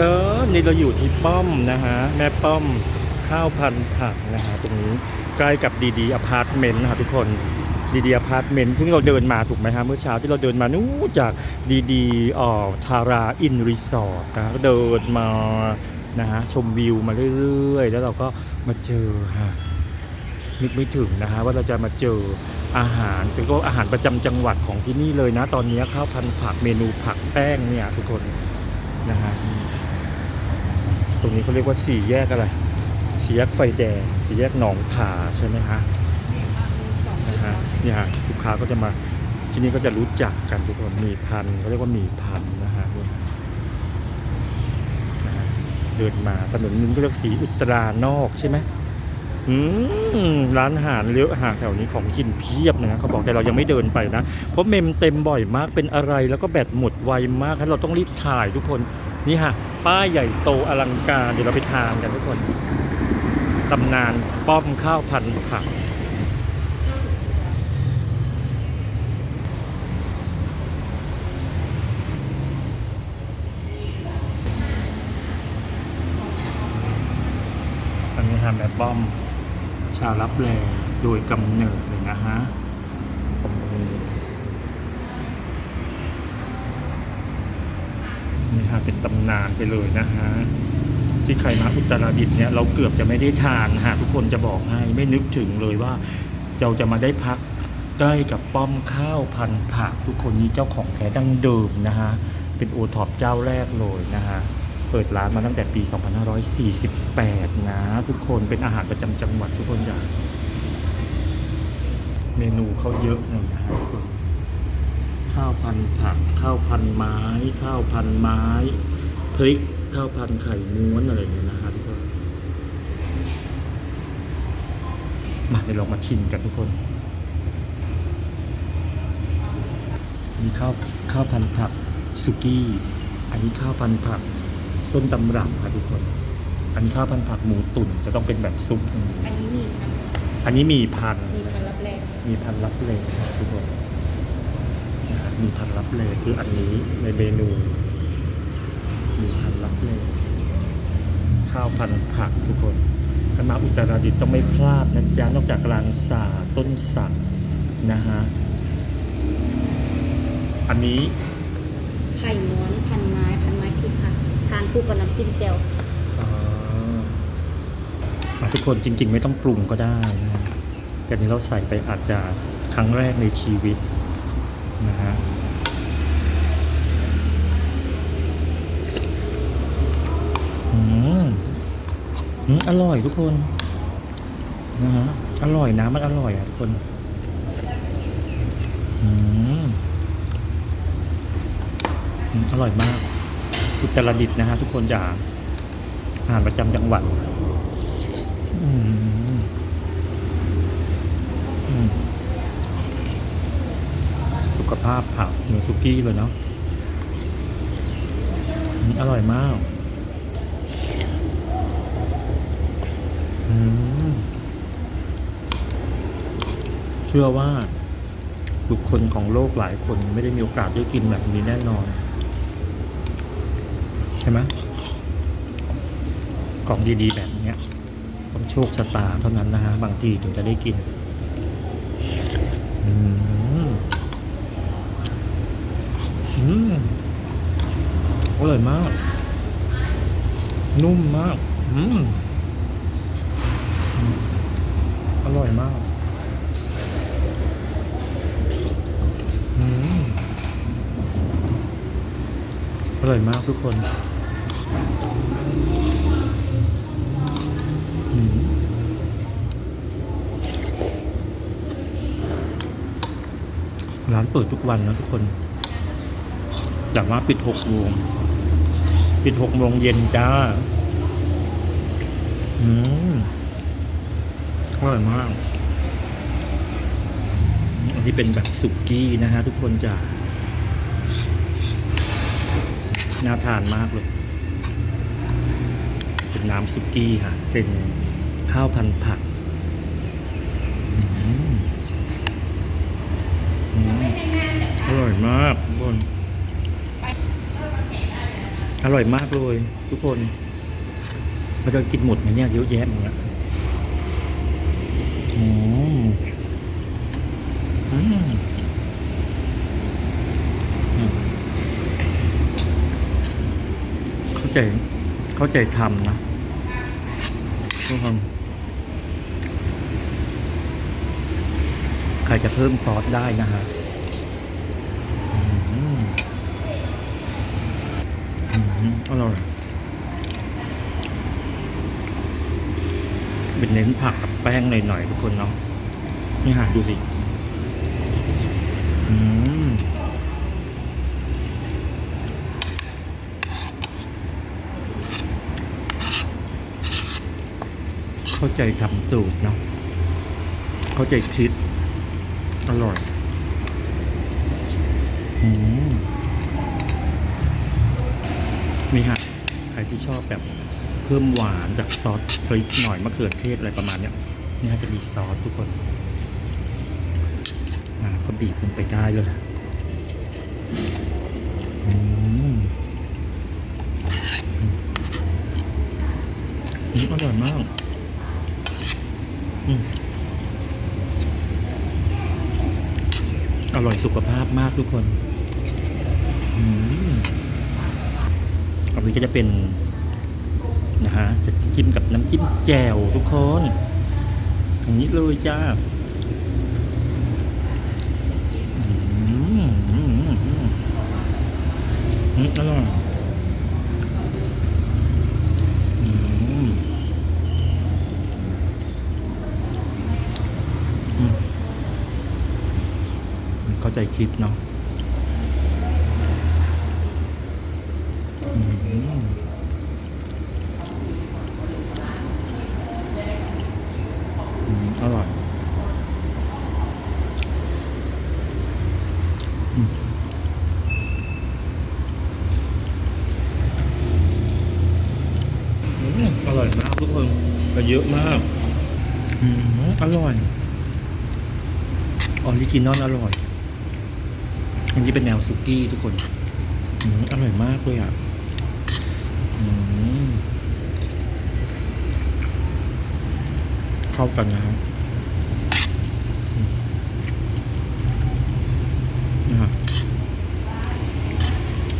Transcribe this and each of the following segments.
คนนี่เราอยู่ที่ป้อมนะฮะแม่ป้อมข้าวพันธุ์ผักนะฮะตรงนี้ใกล้กับดีดีอพาร์ตเมนต์นะครับทุกคนดีดีอพาร์ตเมนต์ที่เราเดินมาถูกไหมฮะเมื่อเช้าที่เราเดินมานู้จากดีดีอ่อทาราอินรีสอร์ทนะฮะก็เดินมานะฮะชมวิวมาเรื่อยๆ แล้วเราก็มาเจอฮะนึกไม่ถึงนะฮะว่าเราจะมาเจออาหารเป็นก็อาหารประจำจังหวัดของที่นี่เลยนะ ตอนนี้ข้าวพันธุ์ผักเมนูผักแป้งเนี่ยทุกคนนะฮะ ตรงนี้เขาเรียกว่าสี่แยกอะไร สี่แยกไฟแดง สี่แยกหนองผาใช่ไหมฮะนะฮะนี่ฮะลูกค้าก็จะมาที่นี่ก็จะรู้จักกันทุกคนมีพันเขาเรียกว่ามีพันนะฮะนี่นะฮะเดินมาถนนนึงก็เรียกสีอุตรานอกใช่ไหมอืมร้านอาหารเลี้ยวอาหารแถวนี้ของกินเพียบนะเขาบอกแต่เรายังไม่เดินไปนะ เพราะเมมเต็มบ่อยมากเป็นอะไรแล้วก็แบตหมดไวมากเราต้องรีบถ่ายทุกคน นี่ฮะ ป้ายใหญ่โตอลังการ เดี๋ยวเราไปทานกันทุกคนตำนานป้อมข้าวพันธุ์ผักอันนี้ฮะแบบป้อมชาวรับแลโดยกำเนิดเลยนะฮะ นี่ฮะ เป็นตำนานไปเลยนะฮะที่ใครมาอุตรดิตถ์เนี่ยเราเกือบจะไม่ได้ทานฮะทุกคนจะบอกให้ไม่นึกถึงเลยว่าเราจะมาได้พักใกล้กับป้อมข้าวพันผักทุกคนนี้เจ้าของแท้ดั้งเดิมนะฮะเป็นโอท็อปเจ้าแรกเลยนะฮะเปิดร้านมาตั้งแต่ปี 2548 นะ ทุกคนเป็นอาหารประจำจังหวัดทุกคนจ้ะเมนูเขาเยอะหน่อยนะฮะทุกคน ข้าวพันธุ์ผัก ข้าวพันธุ์ไม้ ข้าวพันธุ์ไม้ พริก ข้าวพันธุ์ไข่ม้วนอะไรอย่างเงี้ยนะฮะทุกคน มาเดี๋ยวเรามาชิมกันทุกคน มีข้าวข้าวพันธุ์ผักสุกี้ อันนี้ข้าวพันธุ์ผักต้นตำรับค่ะทุกคน อันนี้ข้าวพันธุ์ผักหมูตุ๋นจะต้องเป็นแบบซุป อันนี้มีพันอันนี้มีพันธุ์มีพันรับแรงมีพันลับเลนะทุกคนนะครับ มีพันลับเลคืออันนี้ในเมนูมีพันลับเลข้าวพันผักทุกคนคณะอุตรดิตถ์ต้องไม่พลาดนะจ๊ะนอกจากกลางสาต้นสักนะฮะอันนี้ไข่ม้วนพันไม้พันไม้คือค่ะทานคู่กับน้ำจิ้มแจ่วอ่าอะทุกคนจริง ๆ ไม่ต้องปรุงก็ได้นะฮะแต่นี้เราใส่ไปอาจจะครั้งแรกในชีวิต นะฮะอืมอร่อยทุกคน นะฮะ อร่อยนะมันอร่อยอะทุกคนอืมอร่อยมาก อุตรดิตถ์นะฮะทุกคนจะอาหารประจำจังหวัด อืมอืมสุ ขภาพผักเหมือนสุกี้เลยเนาะอืมอร่อยมากเชื่อว่าบุคคลของโลกหลายคนไม่ได้มีโอกาสได้กินแบบนี้แน่นอน ใช่ไหมของดีๆ แบบเนี้ยต้องโชคชะตาเท่านั้นนะฮะ บางทีถึงจะได้กิน อืมอืม อร่อยมาก นุ่มมาก อืมอร่อยมากอืมอร่อยมากทุกคนร้านเปิดทุกวันนะทุกคน แต่ว่าปิดหกโมง ปิดหกโมงเย็นจ้า อืมอร่อยมาก อันนี้เป็นแบบสุกี้นะฮะทุกคนจะน่าทานมากเลย เป็นน้ำสุกี้ค่ะ เป็นข้าวพันผักอืมอืมอร่อยมากทุกคน อร่อยมากเลย ทุกคนเราจะกินหมดไหมเนี่ยเยอะแยะอย่างเงี้ยอืมอืมอืมเข้าใจ เข้าใจทำนะทุกคนใครจะเพิ่มซอสได้นะฮะอืม อร่อยเป็นเน้นผักกับแป้งหน่อยๆทุกคนเนาะนี่หาดูสิอืมเข้าใจทำสูตรเนาะเข้าใจคิด อร่อย อืม นี่ฮะใครที่ชอบแบบเพิ่มหวานจากซอสพริกหน่อยมะเขือเทศอะไรประมาณเนี้ยนี่ฮะจะมีซอสทุกคนอ่าก็บีบลงไปได้เลยอืมอืมอร่อยมากอืมอร่อยสุขภาพมากทุกคน อืม อันนี้ก็จะเป็นนะฮะจะจิ้มกับน้ำจิ้มแจ่วทุกคนอย่างนี้เลยจ้าอืมอืมอืมอืมอืมอร่อยอืมอืมเข้าใจคิดเนาะ อืมอืมอร่อยอืมอร่อยมากทุกคนก็เยอะมากอืมอร่อยออริจินอลอร่อย อันนี้เป็นแนวสุกี้ทุกคนอืมอร่อยมากเลยอะอืม เข้ากันนะครับนะครับ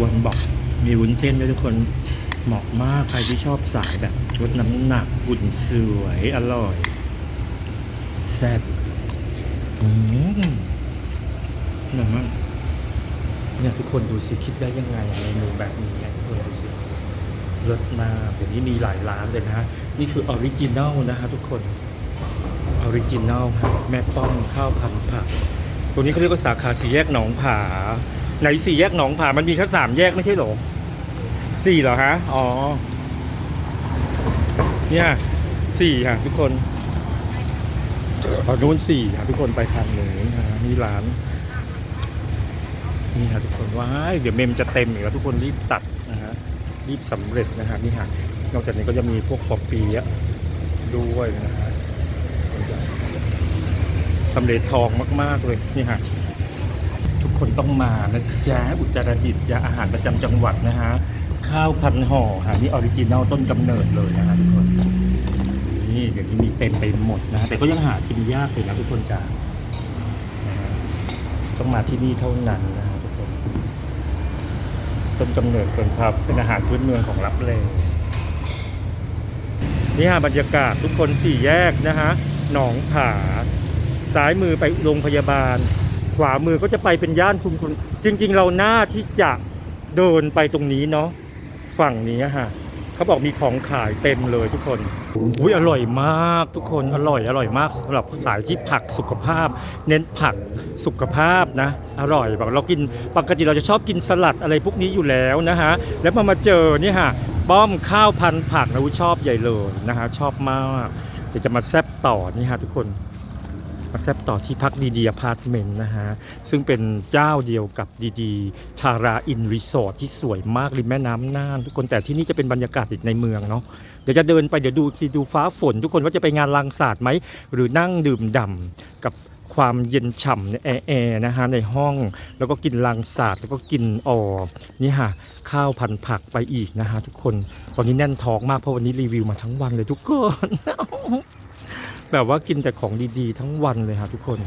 วันบอกมีวุ้นเส้นด้วยทุกคนเหมาะมากใครที่ชอบสายแบบลดน้ำหนักหุ่นสวยอร่อย แซ่บอืมอร่อยมากเนี่ยทุกคนดูสิคิดได้ยังไงเมนูแบบนี้ทุกคนดูสิ รสมากเดี๋ยวนี้มีหลายร้านเลยนะฮะ นี่คือออริจินัลนะฮะทุกคน ออริจินัลครับแม่ป้อมข้าวพันผัก ตัวนี้เขาเรียกว่าสาขาสี่แยกหนองผา ไหนสี่แยกหนองผา มันมีแค่สามแยกไม่ใช่เหรอสี่เหรอฮะ อ๋อ เนี่ยสี่ค่ะทุกคนตอนนู้นสี่ค่ะทุกคนไปทางนึ่งนะฮะนี่ร้าน นี่ค่ะทุกคนว้ายเดี๋ยวเมมจะเต็มอีกแล้วทุกคนรีบตัด รีบสำเร็จนะฮะนี่ค่ะนอกจากนี้ก็จะมีพวกปอปีอะด้วยนะฮะทำเลทองมาก ๆ เลยนี่ค่ะทุกคนต้องมานะจ๊ะอุตรดิตถ์จะอาหารประจำจังหวัดนะฮะข้าวพันห่อค่ะนี่ออริจินัลต้นกำเนิดเลยนะฮะทุกคนนี่เดี๋ยวนี้มีเต็มไปหมดนะฮะแต่ก็ยังหากินยากเลยนะทุกคนจ้านะต้องมาที่นี่เท่านั้นนะฮะทุกคน ต้นกำเนิดเป็นครับเป็นอาหารพื้นเมืองของรับเลยนี่ฮะบรรยากาศทุกคนสี่แยกนะฮะหนองผาซ้ายมือไปโรงพยาบาล ขวามือก็จะไปเป็นย่านชุมชนจริง ๆ เราหน้าที่จะเดินไปตรงนี้เนาะฝั่งนี้ฮะ เขาบอกมีของขายเต็มเลยทุกคนอุ้ยอร่อยมากทุกคนอร่อยอร่อยมากสำหรับสายที่ผักสุขภาพ เน้นผักสุขภาพนะ อร่อยแบบเรากินปกติเราจะชอบกินสลัดอะไรพวกนี้อยู่แล้วนะฮะแล้วมามาเจอเนี่ยฮะป้อมข้าวพันผักนะอุ๊ยชอบใหญ่เลยนะฮะชอบมากเดี๋ยวจะมาแซบต่อนี่ฮะทุกคน มาแซบต่อที่พักดีดีอพาร์ตเมนต์นะฮะ ซึ่งเป็นเจ้าเดียวกับดีดีทาราอินรีสอร์ทที่สวยมากริมแม่น้ำน่านทุกคนแต่ที่นี่จะเป็นบรรยากาศอีกในเมืองเนาะเดี๋ยวจะเดินไปเดี๋ยวดูสิดูฟ้าฝน ทุกคนว่าจะไปงานลางศาสตร์ไหม หรือนั่งดื่มด่ำกับความเย็นฉ่ำในแอร์แอร์นะฮะในห้องแล้วก็กินลางศาสตร์แล้วก็กินออนี่ฮะข้าวพันผักไปอีกนะฮะทุกคนตอนนี้แน่นท้องมากเพราะวันนี้รีวิวมาทั้งวันเลยทุกคน แบบว่ากินแต่ของดีๆ ทั้งวันเลยฮะทุกคน